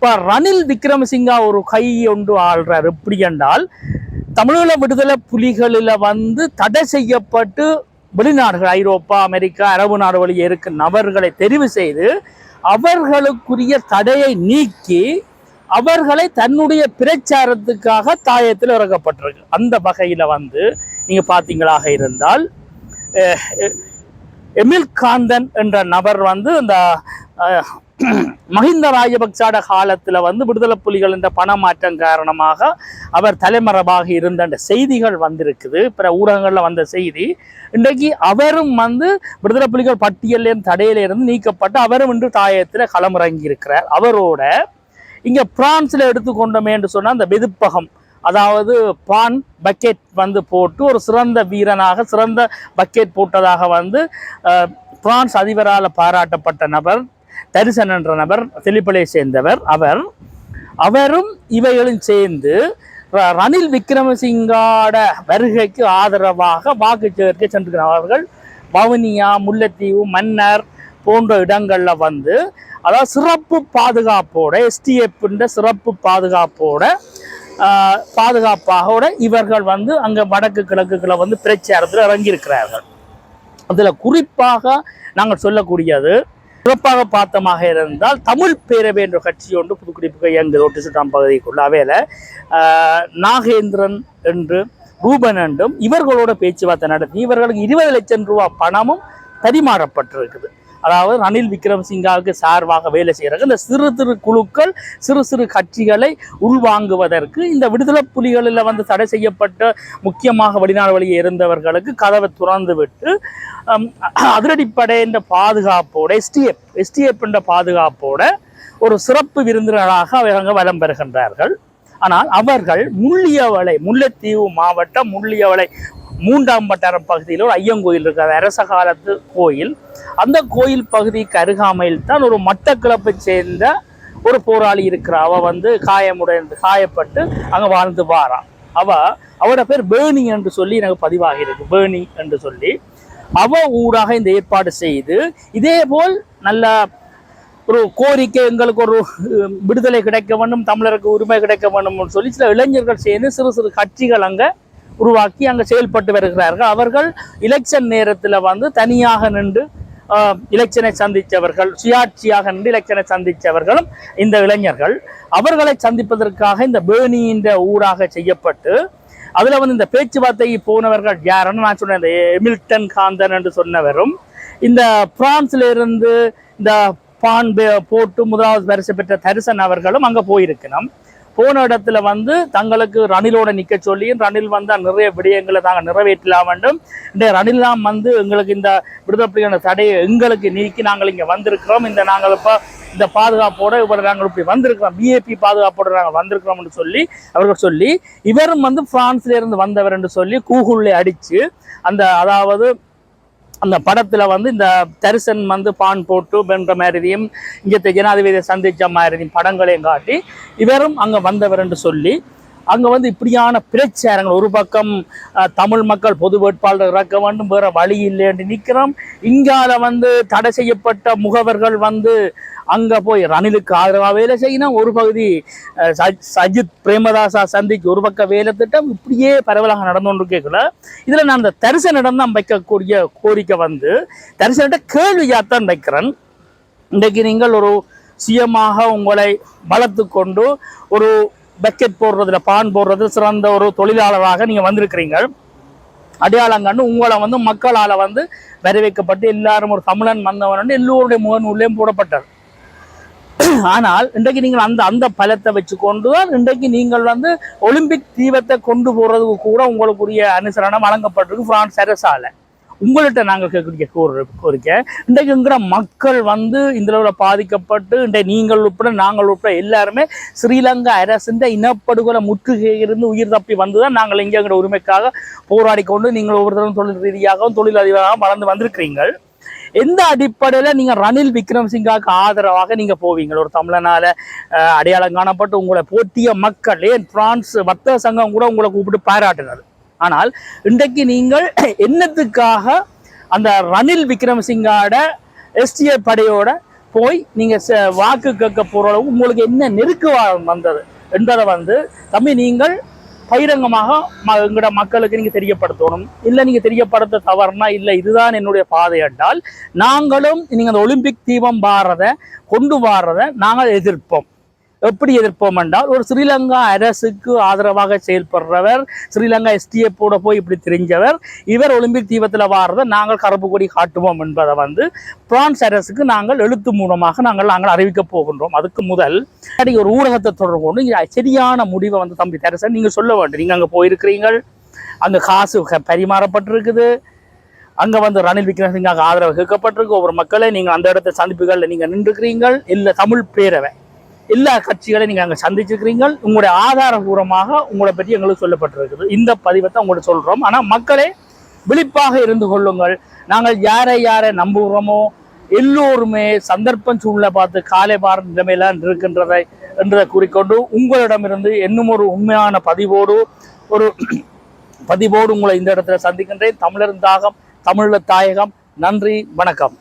இப்போ ரணில் விக்ரமசிங்கா ஒரு கை ஒன்று ஆள்றார். எப்படி என்றால் தமிழீழ விடுதலை புலிகளில் வந்து தடை செய்யப்பட்டு வெளிநாடுகள் ஐரோப்பா அமெரிக்கா அரபு நாடுகளில் இருக்கும் நபர்களை தெரிவு செய்து அவர்களுக்குரிய தடையை நீக்கி அவர்களை தன்னுடைய பிரச்சாரத்துக்காக தாயத்தில் இறக்கப்பட்டிருக்கு. அந்த வகையில் வந்து நீங்கள் பார்த்தீங்களாக இருந்தால் எமில் காந்தன் என்ற நபர் வந்து இந்த மஹிந்த ராஜபக்சாட காலத்தில் வந்து விடுதலை புலிகள் என்ற பணமாற்றம் காரணமாக அவர் தலைமறைவாக இருந்த அந்த செய்திகள் வந்திருக்குது. பிற ஊடகங்களில் வந்த செய்தி இன்றைக்கு அவரும் வந்து விடுதலை புலிகள் பட்டியலின் தடையில இருந்து நீக்கப்பட்டு அவரும் இன்று தாயத்தில் களமிறங்கி இருக்கிறார். அவரோட இங்கே பிரான்ஸில் எடுத்துக்கொண்டோமே என்று சொன்னால் அந்த வெதுப்பகம் அதாவது பான் பக்கெட் வந்து போட்டு ஒரு சிறந்த வீரனாக சிறந்த பக்கெட் போட்டதாக வந்து பிரான்ஸ் அதிபரால் பாராட்டப்பட்ட நபர் தரிசன் என்ற நபர் பிலிப்பலை சேர்ந்தவர் அவர். அவரும் இவைகளும் சேர்ந்து ர- ரணில் விக்ரமசிங்காட வருகைக்கு ஆதரவாக வாக்கு சேகரிக்க சென்றிருக்கிறார்கள் வவுனியா முல்லைத்தீவு மன்னர் போன்ற இடங்களில் வந்து அதாவது சிறப்பு பாதுகாப்போட எஸ்டிஎஃப்ன்ற சிறப்பு பாதுகாப்போட பாதுகாப்பாகோட இவர்கள் வந்து அங்கே வடக்கு கிழக்குகளை வந்து பிரச்சாரத்தில் இறங்கியிருக்கிறார்கள். அதில் குறிப்பாக நாங்கள் சொல்லக்கூடியது சிறப்பாக பார்த்தமாக இருந்தால் தமிழ் பேரவை என்ற கட்சி ஒன்று புதுக்குடிப்புக்கு இயங்குது. ஒட்டுசுட்டாம் பகுதிக்குள்ள. அவையில நாகேந்திரன் என்று ரூபன் என்றும் இவர்களோட பேச்சுவார்த்தை நடத்தி இவர்களுக்கு இருபது லட்சம் ரூபாய் பணமும் பரிமாறப்பட்டிருக்குது அதாவது ரணில் விக்ரமசிங்காவுக்கு சார்பாக வேலை செய்கிறாங்க இந்த சிறு சிறு குழுக்கள் சிறு சிறு கட்சிகளை உள்வாங்குவதற்கு இந்த விடுதலை புலிகளில் வந்து தடை செய்யப்பட்ட முக்கியமாக வெளிநாடு வழியே இருந்தவர்களுக்கு கதவை துறந்து விட்டு அதிரடிப்படை என்ற பாதுகாப்போட எஸ்டிஎஃப் எஸ்டிஎஃப் என்ற பாதுகாப்போட ஒரு சிறப்பு விருந்தினராக அவங்க வலம் பெறுகின்றார்கள். ஆனால் அவர்கள் முள்ளியவளை முல்லைத்தீவு மாவட்டம் முள்ளியவளை மூன்றாம் வட்டாரம் பகுதியில் ஒரு ஐயங்கோயில் இருக்கிறது அரச காலத்து கோயில். அந்த கோயில் பகுதிக்கு அருகாமையில் தான் ஒரு மட்டக்கிழப்பை சேர்ந்த ஒரு போராளி இருக்கிற. அவ வந்து காயமுடைந்து காயப்பட்டு அங்க வாழ்ந்து வாரான் அவ அவட பேர் பேர்னி என்று சொல்லி எனக்கு பதிவாகி இருக்கு பேர்னி என்று சொல்லி. அவ ஊடாக இந்த ஏற்பாடு செய்து இதே போல் நல்ல ஒரு கோரிக்கை எங்களுக்கு ஒரு விடுதலை கிடைக்க வேண்டும் தமிழருக்கு உரிமை கிடைக்க வேண்டும் சொல்லி சில இளைஞர்கள் சேர்ந்து சிறு சிறு கட்சிகள் அங்கே உருவாக்கி அங்கே செயல்பட்டு வருகிறார்கள். அவர்கள் எலெக்ஷன் நேரத்தில் வந்து தனியாக நின்று எலெக்ஷனை சந்தித்தவர்கள் சுயாட்சியாக நின்று எலெக்ஷனை சந்தித்தவர்களும் இந்த இளைஞர்கள். அவர்களை சந்திப்பதற்காக இந்த பேர்னியின் ஊராக செய்யப்பட்டு அதில் வந்து இந்த பேச்சுவார்த்தைக்கு போனவர்கள் யாருன்னு நான் சொன்னேன். இந்த எமில்டன் காந்தன் என்று சொன்னவரும் இந்த பிரான்ஸ்ல இருந்து இந்த பான் பே- போட்டு முதலாவது பரிசு பெற்ற தரிசன் அவர்களும் அங்கே போயிருக்கணும். போன இடத்துல வந்து தங்களுக்கு ரணிலோட நிக்க சொல்லியும் ரணில் வந்தால் நிறைய விடயங்களை நாங்கள் நிறைவேற்றலாம் வேண்டும். இந்த ரணிலாம் வந்து எங்களுக்கு இந்த விடுதப்படியான தடையை எங்களுக்கு நீக்கி நாங்கள் இங்கே வந்திருக்கிறோம். இந்த நாங்கள் இப்போ இந்த பாதுகாப்போட இவர் நாங்கள் இப்படி வந்திருக்கிறோம். பிஏபி பாதுகாப்போட நாங்கள் வந்திருக்கிறோம்னு சொல்லி அவர்கள் சொல்லி இவரும் வந்து பிரான்ஸ்ல இருந்து வந்தவர் என்று சொல்லி கூகுளில் அடித்து அந்த அதாவது அந்த படத்தில் வந்து இந்த தரிசன் வந்து பான் போட்டு பென்ற மாதிரியும் இங்கே ஜனாதிபதியை சந்தித்த மாதிரியும் படங்களையும் காட்டி இவரும் அங்கே வந்தவர் என்று சொல்லி அங்கே வந்து இப்படியான பிரச்சாரங்கள். ஒரு பக்கம் தமிழ் மக்கள் பொது வேட்பாளர் இறக்க வேண்டும் வேற வழி இல்லை என்று நிற்கிறோம். இங்கால வந்து தடை செய்யப்பட்ட முகவர்கள் வந்து அங்கே போய் ரணிலுக்கு ஆதரவாக வேலை செய்யணும். ஒரு பகுதி சஜித் பிரேமதாசா சந்திக்கு ஒரு பக்கம் வேலை திட்டம் இப்படியே பரவலாக நடந்து கொண்டு கேட்கல இதில் நான் அந்த தரிசனிடம் தான் வைக்கக்கூடிய கோரிக்கை வந்து தரிசனிட்ட கேள்வியாத்தான் வைக்கிறேன். இன்றைக்கு நீங்கள் ஒரு சுயமாக உங்களை வளர்த்து கொண்டு ஒரு பக்கெட் போடுறதுல பான் போடுறது சிறந்த ஒரு தொழிலாளராக நீங்கள் வந்திருக்கிறீங்க. அடையாளங்கண்டு உங்களை வந்து மக்களால் வந்து வரவேற்கப்பட்டு எல்லாரும் ஒரு தமிழன் வந்தவன் எல்லோருடைய முகன் உள்ளே போடப்பட்டார். ஆனால் இன்றைக்கு நீங்கள் அந்த அந்த பலத்தை வச்சு கொண்டு தான் இன்றைக்கு நீங்கள் வந்து ஒலிம்பிக் தீபத்தை கொண்டு போகிறதுக்கு கூட உங்களுக்குரிய அனுசரணம் வழங்கப்பட்டிருக்கு பிரான்ஸ் அரசால். உங்கள்கிட்ட நாங்கள் கேட்கக்கூடிய கோரு கோரிக்கை இன்றைக்குங்கிற மக்கள் வந்து இந்த அளவில் பாதிக்கப்பட்டு இன்றைய நீங்கள் உட்பட நாங்கள் உட்பட எல்லாருமே ஸ்ரீலங்கா அரசின் இனப்படுகொலை முற்றுகையிலிருந்து உயிர் தப்பி வந்து தான் நாங்கள் இங்கே உரிமைக்காக போராடி கொண்டு நீங்கள் ஒவ்வொருத்தரும் தொழில் ரீதியாகவும் தொழில் அதிபராகவும் வளர்ந்து வந்திருக்கிறீங்கள் எந்த அடிப்படையில் நீங்கள் ரணில் விக்ரம்சிங்காவுக்கு ஆதரவாக நீங்கள் போவீங்க? ஒரு தமிழனால அடையாளம் காணப்பட்டு உங்களை போட்டிய மக்கள் ஏன் பிரான்ஸ் வர்த்தக சங்கம் கூட உங்களை கூப்பிட்டு பாராட்டினது. ஆனால் இன்றைக்கு நீங்கள் என்னத்துக்காக அந்த ரணில் விக்ரமசிங்காட எஸ்டிஏ படையோட போய் நீங்கள் ச- வாக்கு கேட்க போகிற அளவு உங்களுக்கு என்ன நெருக்குவாதம் வந்தது என்பதை வந்து தம்பி நீங்கள் பகிரங்கமாக ம எங்களோட மக்களுக்கு நீங்கள் தெரியப்படுத்தணும். இல்லை நீங்கள் தெரியப்படுத்த தவறுனா இல்லை இதுதான் என்னுடைய பாதை என்றால் நாங்களும் நீங்கள் அந்த ஒலிம்பிக் தீபம் வாரத கொண்டு வாரத நாங்கள் எதிர்ப்போம். எப்படி எதிர்ப்போம் என்றால் ஒரு ஸ்ரீலங்கா அரசுக்கு ஆதரவாக செயல்படுறவர் ஸ்ரீலங்கா எஸ்டிஎஃப்போட போய் இப்படி தெரிஞ்சவர் இவர் ஒலிம்பிக் தீபத்தில் வாரதை நாங்கள் கருப்பு கொடி காட்டுவோம் என்பதை வந்து பிரான்ஸ் அரசுக்கு நாங்கள் எழுத்து மூலமாக நாங்கள் நாங்கள் அறிவிக்கப் போகின்றோம். அதுக்கு முதல் ஒரு ஊடகத்தை தொடர்பு கொண்டு சரியான முடிவை வந்து தம்பி தரசன் நீங்கள் சொல்ல வேண்டும். நீங்கள் அங்கே போயிருக்கிறீங்கள் அந்த காசு பரிமாறப்பட்டிருக்குது அங்கே வந்து ரணில் விக்ரமசிங்காக ஆதரவு கேட்கப்பட்டிருக்கு. ஒவ்வொரு மக்களை நீங்கள் அந்த இடத்த சந்திப்புகளில் நீங்கள் நின்றுக்கிறீங்கள் இல்லை தமிழ் பேரவை. எல்லா கட்சிகளையும் நீங்கள் அங்கே சந்திச்சிருக்கிறீங்க உங்களுடைய ஆதாரபூர்வமாக உங்களை பற்றி எங்களுக்கு சொல்லப்பட்டிருக்குது. இந்த பதிவை தான் உங்களுக்கு சொல்கிறோம் ஆனால் மக்களே விழிப்பாக இருந்து கொள்ளுங்கள். நாங்கள் யாரை யாரை நம்புகிறோமோ எல்லோருமே சந்தர்ப்பம் சூழ்நிலை பார்த்து காலை பார நிலைமையில இருக்கின்றதை என்றதை கூறிக்கொண்டு உங்களிடமிருந்து இன்னும் ஒரு உண்மையான பதிவோடு ஒரு பதிவோடு உங்களை இந்த இடத்துல சந்திக்கின்றேன். தமிழர் தாகம் தமிழர் தாயகம். நன்றி வணக்கம்.